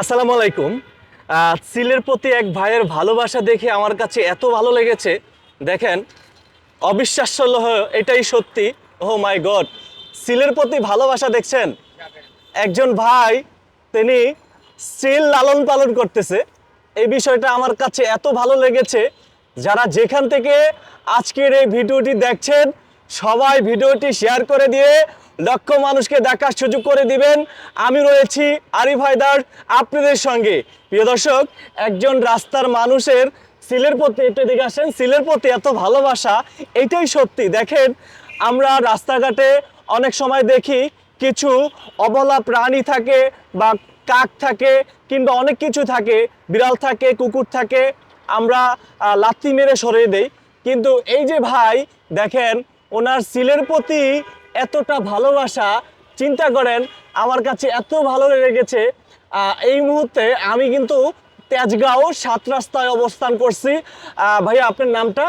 আসসালামু আলাইকুম। সিলের প্রতি এক ভাইয়ের ভালোবাসা দেখে আমার কাছে এত ভালো লেগেছে। দেখেন অবিশ্বাস্য এটাই সত্যি। ও মাই গড, সিলের প্রতি ভালোবাসা দেখছেন? একজন ভাই, তিনি সিল লালন পালন করতেছে। এই বিষয়টা আমার কাছে এত ভালো লেগেছে। যারা যেখান থেকে আজকের এই ভিডিওটি দেখছেন সবাই ভিডিওটি শেয়ার করে দিয়ে লক্ষ মানুষকে দেখার সুযোগ করে দিবেন। আমি রয়েছি আরিফ হায়দার আপনাদের সঙ্গে। প্রিয় দর্শক, একজন রাস্তার মানুষের সিলের প্রতি, একটু দিকে আসেন, সিলের প্রতি এত ভালোবাসা, এটাই সত্যি। দেখেন, আমরা রাস্তাঘাটে অনেক সময় দেখি কিছু অবলা প্রাণী থাকে বা কাক থাকে কিংবা অনেক কিছু থাকে, বিড়াল থাকে, কুকুর থাকে, আমরা লাথি মেরে সরিয়ে দেই। কিন্তু এই যে ভাই, দেখেন ওনার সিলের প্রতি এতটা ভালোবাসা চিন্তা করেন আমার কাছে এত ভালো লেগেছে। এই মুহূর্তে আমি কিন্তু তেজগাঁও সাত রাস্তায় অবস্থান করছি। ভাইয়া আপনার নামটা?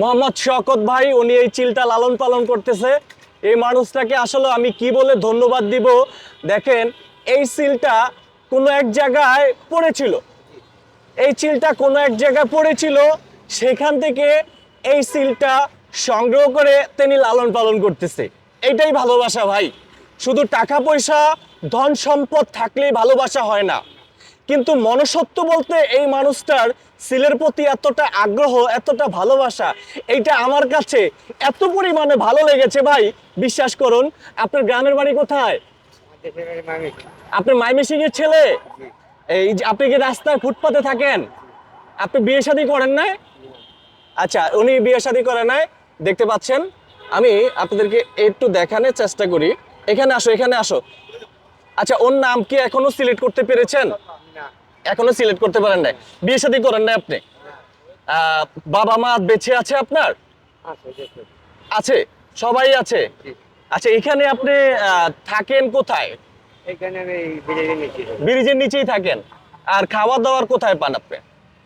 মোহাম্মদ শকত ভাই উনি এই চিলটা লালন পালন করতেছে। এই মানুষটাকে আসলে আমি কি বলে ধন্যবাদ দিব? দেখেন এই সিলটা কোনো এক জায়গায় পড়েছিল। এই চিলটা কোনো এক জায়গায় পড়েছিল সেখান থেকে এই সিলটা সংগ্রহ করে তিনি লালন পালন করতেছে। এটাই ভালোবাসা ভাই। শুধু টাকা পয়সা, ধন সম্পদ থাকলেই ভালোবাসা হয় না। কিন্তু মনসত্ব বলতে এই মানুষটার সিলের প্রতি এতটা আগ্রহ, এতটা ভালোবাসা, এইটা আমার কাছে এত পরিমাণে ভালো লেগেছে ভাই। বিশ্বাস করুন, আপনার গ্রামের বাড়ি কোথায়? আপনার মাইমেসিংয়ের ছেলে? এই যে আপনি কি রাস্তায় ফুটপাতে থাকেন? আপনি বিয়ে শাদী করেন না আচ্ছা উনি বিয়ে শাদী করে নাই। দেখতে পাচ্ছেন? আমি আপনাদেরকে একটু দেখানোর চেষ্টা করি। এখানে আসো এখানে আসো। আচ্ছা ওর নাম কি এখনও সিলেক্ট করতে পেরেছেন? না। এখনও সিলেক্ট করতে পারেন নাই। বিয়ে শাদী করেন না। আপনি বাবা মা বেঁচে আছে আপনার? আছে সবাই আছে? আচ্ছা এখানে আপনি থাকেন কোথায়? ব্রিজের নিচেই থাকেন। আর খাওয়া দাওয়ার কোথায় পান আপনি?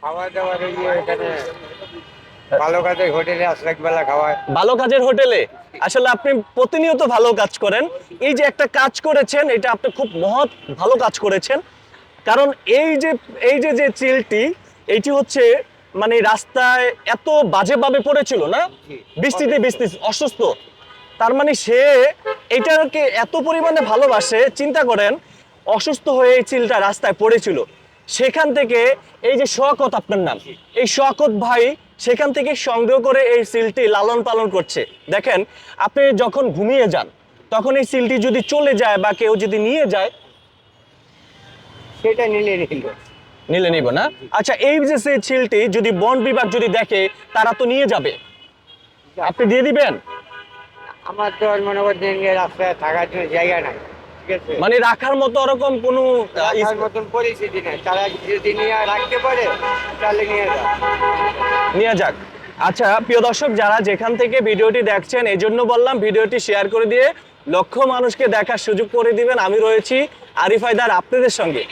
খাওয়া দাওয়ার এখানে ভালো কাজে হোটেলে আসলে খাওয়ায়। ভালো কাজের হোটেলে? আসলে আপনি প্রতিনিয়ত ভালো কাজ করেন। এই যে একটা কাজ করেছেন এটা আপনি খুব মহৎ ভালো কাজ করেছেন। কারণ এই যে এই যে যে চিলটি এইটি হচ্ছে মানে রাস্তায় এত বাজেভাবে পড়েছিল না? বৃষ্টিতে বৃষ্টি অসুস্থ। তার মানে সে এটাকে এত পরিমাণে ভালোবাসে চিন্তা করেন অসুস্থ হয়ে এই চিলটা রাস্তায় পড়েছিল। সেখান থেকে এই যে শকত আপনার নাম এই শকত ভাই সেখান থেকে সংগ্রহ করে এই সিলটি লালন পালন করছে। দেখেন আপনি যখন ঘুমিয়ে যান তখন এই সিলটি যদি চলে যায় বা কেউ যদি নিয়ে যায় সেটা নিলে নিল। নিলে নিব না? আচ্ছা এই যে সেই সিলটি যদি বন বিভাগ যদি দেখে তারা তো নিয়ে যাবে। আপনি দিয়ে দিবেন? আমার তো মনে করছেন রাস্তায় থাকার জন্য জায়গা নাই। মানে রাখার মতো ওরকম কোনো মতন পরিস্থিতি নেই। তারা যদি নিয়ে রাখতে পারে তাহলে নিয়ে যাও নিয়ে যাক। আচ্ছা প্রিয় দর্শক যারা যেখান থেকে ভিডিওটি দেখছেন এই জন্য বললাম ভিডিওটি শেয়ার করে দিয়ে লক্ষ মানুষকে দেখার সুযোগ করে দিবেন। আমি রয়েছি আরিফায়দার আপনাদের সঙ্গে।